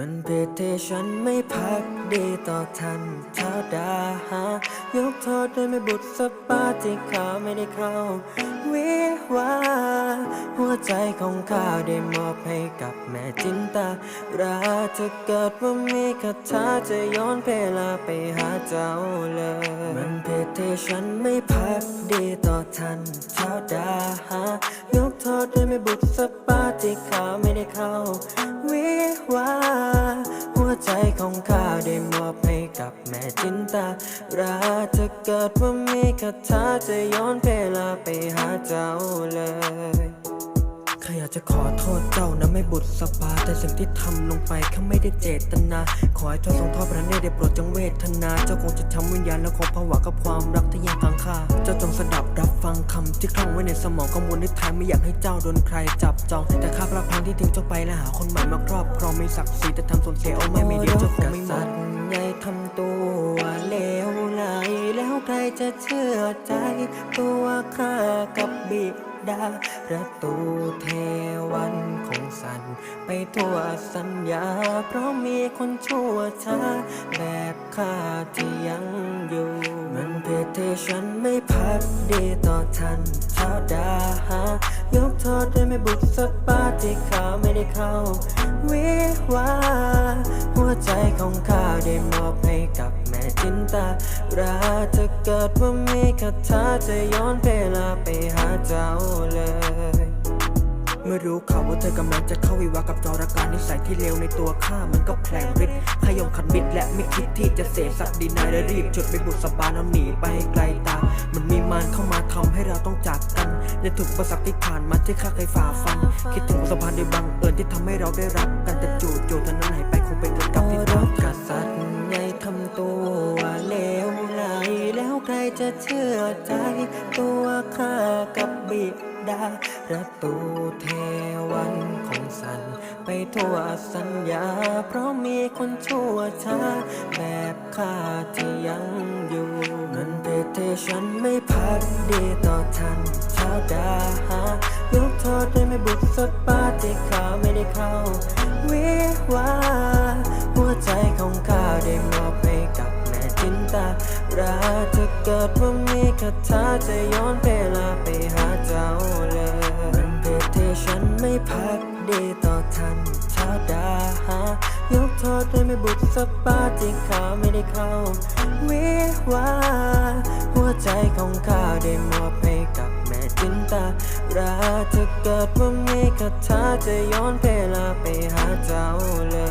มันเพศที่ฉันไม่พักดีต่อท่านเท้าดาหายกโทษด้วยไม่บุตรสปาที่ข้าไม่ได้เข้า วิวา หัวใจของข้าได้มอบให้กับแม่จินตาราจะเกิดว่ามีคาถาจะย้อนเวลาไปหาเจ้าเลย มันเพศที่ฉันไม่พักดีต่อท่านเท้าดาหายกโทษด้วยไม่บุตรสปาที่ข้าไม่ได้เข้า วิวา อบให้กับแม่จินตาราจะเกิดว่ามีคาถาจะย้อนเวลาไปหาเจ้าเลยข้าอยากจะขอโทษเจ้านะไม่บุตรสปา แต่สิ่งที่ทำลงไปข้าไม่ได้เจตนา ขอให้เจ้าทรงทอดพระเนตรได้โปรดจงเวทนา เจ้าคงจะทำวิญญาณและคงผวากับความรักที่ยังค้างคาเจ้าจงสดับรับฟั งคำที่คล่องไว้ในสมองกังวลนิทานไม่อยากให้เจ้าโดนใครจับจอง แต่ข้าพระพังที่ทิ้งเจ้าไปและหาคนใหม่มาครอบครองไมีศักดิ์ศรีแต่ทำสูญเสียเอาไม่มีเดียวเจ้าคงไม่หมองใหญ่ทำตัวเลวไหลแล้วใครจะเชื่อใจ ตัวข้ากับบิดาประตูเทวันคงสั่นไปทั่วสัญญา เพราะมีคนชั่วช้า ยกโทษด้ไม่บุตรสปาที่ขาไม่ได้เข้า วิวา หัวใจของข้าได้มอบให้กับแม่จินตาราจะเกิดว่ามีคาถาจะย้อนเวลาไปหาเจ้าเลย เมื่อรู้ข่าวว่าเธอกำลังจะเข้าวิวากับจอรการนิสัยที่เลวในตัวข้ามันก็แผลงฤทธิ์ขยงขันมิดและไม่คิดที่จะเสียสักดีนายและรีบจุดไปบุษบาแล้วหนีไปให้ไกลตา มันมีมารเข้ามาทำให้เราต้องจากกันและถูกประสักที่ผ่านมาที่ข้าเคยฝ่าฟัน คิดถึงสะพานในบังเอิญที่ทำให้เราได้รักกันแต่จู่ๆเท่านั้นหายไปคงเป็นกับที่รักกษัตริย์ใหญ่ทำตัวเลวไหลแล้วใครจะเชื่อใจตัวข้ากับ บิดา ประตูเทวันของสัน ไปทั่วสัญญา เพราะมีคนชั่วช้า แบบข้าที่ยังอยู่มันเพศที่ฉันไม่พักดีต่อท่านเท้าดาหายกโทษด้วยไม่บุตรสปาที่ข้าไม่ได้เข้า วิวาหัวใจของข้าได้มอบาราจะเกิดว่ามีคาถาจะย้อนเวลาไปหาเจ้าเลยมันเพศที่ฉันไม่พักดีต่อท่านเท้าดาหายกโทษด้วยไม่บุตรสปาที่ข้าไม่ได้เข้า วิวา หัวใจของข้าได้มอบให้กับแม่จินตาราจะเกิดว่ามีคาถาจะย้อนเวลาไปหาเจ้าเลย